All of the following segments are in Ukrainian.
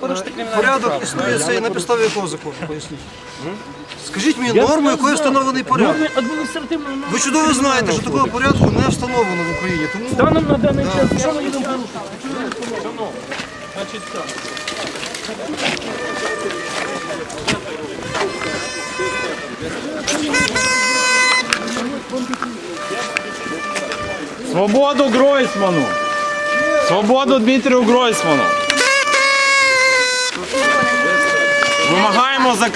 Порушити кримінальне Порядок існує цей на підставі якого закону? Поясніть. Скажіть мені норму, якою встановлений порядок. адміністративно Ви чудово знаєте, що такого порядку не встановлено в Україні. Тому станом на даний час, що ми їдемо порушити? Значить так. Свободу Гройсману! Свободу Дмитрію Гройсману! Вимагаємо за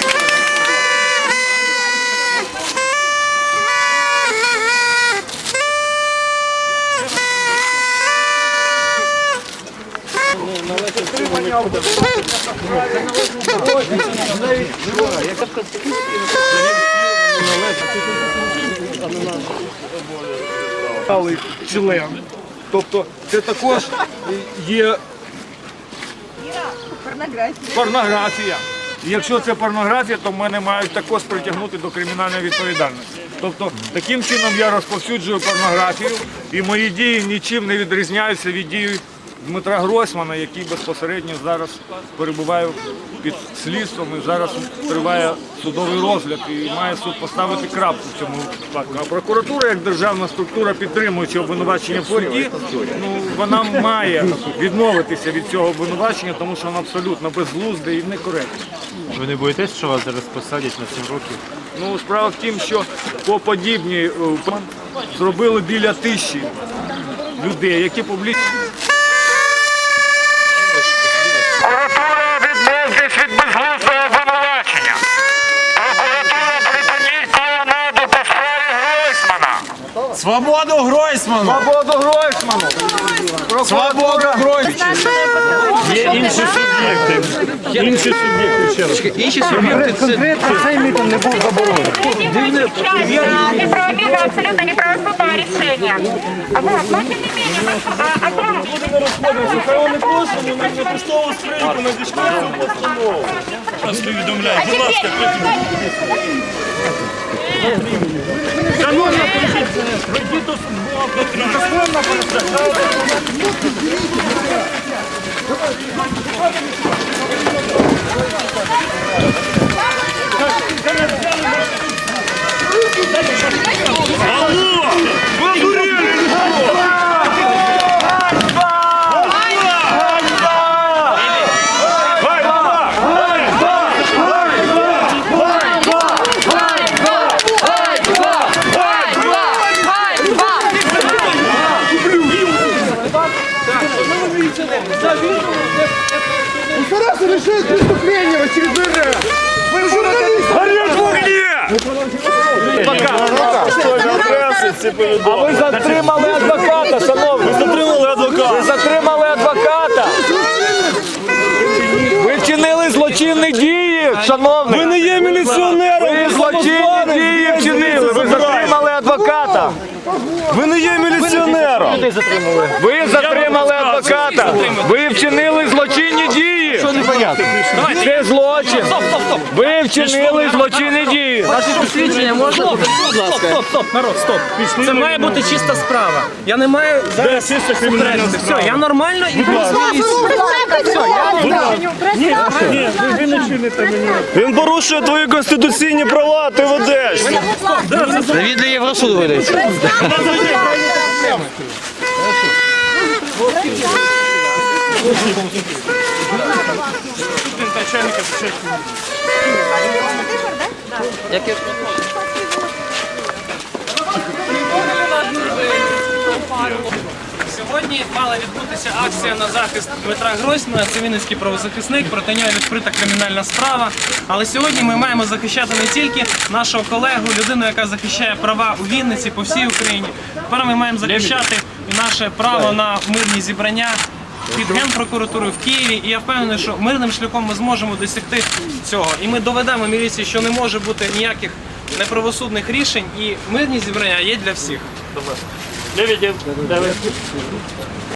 член. Тобто це також є порнографія. І якщо це порнографія, то мене мають також притягнути до кримінальної відповідальності. Тобто таким чином я розповсюджую порнографію, і мої дії нічим не відрізняються від дій Дмитра Гройсмана, який безпосередньо зараз перебуває під слідством і зараз триває судовий розгляд і має суд поставити крапку в цьому випадку. А прокуратура, як державна структура, підтримуючи обвинувачення Форді, ну вона має відмовитися від цього обвинувачення, тому що воно абсолютно безглузде і некоректне. Ви не боїтесь, що вас зараз посадять на 7 років? Ну, справа в тім, що по подібній е, зробили біля тисячі людей, які публічно. Прокуратура відмовтесь від безглуздого обвинувачення. Прокуратура припиніть клоунаду по справі Гройсмана. Свободу Гройсману! Свободу Гройсману! Свободу Гройсману! Є інші суб'єкти. Інші суб'єкти ще раз. Інші суб'єкти це Неправомерно, абсолютно неправосудное решение. Вот, но тем не менее, мы, а, о том, Хай вони послані на поштову скриньку надійшли цю постанову. Вас повідомляю, будь ласка, Шановна поліція, прийдіть до мікрофон А ви затримали адвоката, шановні! Ви затримали адвоката! Ви затримали адвоката! Ви вчинили злочинні дії, шановний! Ви не є міліціонером! Ви злочинні дії вчинили! Ви затримали адвоката! Ви не є міліціонером! Ви затримали адвоката! Ви вчинили злочинні дії! Це злочин! Ви вчинили злочинні дії! Ваше посвідчення можна? Будь ласка. Стоп, стоп, народ, стоп. Це має бути чиста справа. Я не маю зараз суперечити. Все, я нормально і Він порушує твої конституційні права, ти ведеш. Він для Євросуду видається. Сьогодні мала відбутися акція на захист Дмитра Гройсмана. Це вінницький правозахисник. Проти нього відкрита кримінальна справа. Але сьогодні ми маємо захищати не тільки нашого колегу, людину, яка захищає права у Вінниці по всій Україні. Тепер ми маємо захищати і наше право на мирні зібрання під генпрокуратурою в Києві. І я впевнений, що мирним шляхом ми зможемо досягти цього. І ми доведемо міліції, що не може бути ніяких неправосудних рішень, і мирні зібрання є для всіх. Не відів.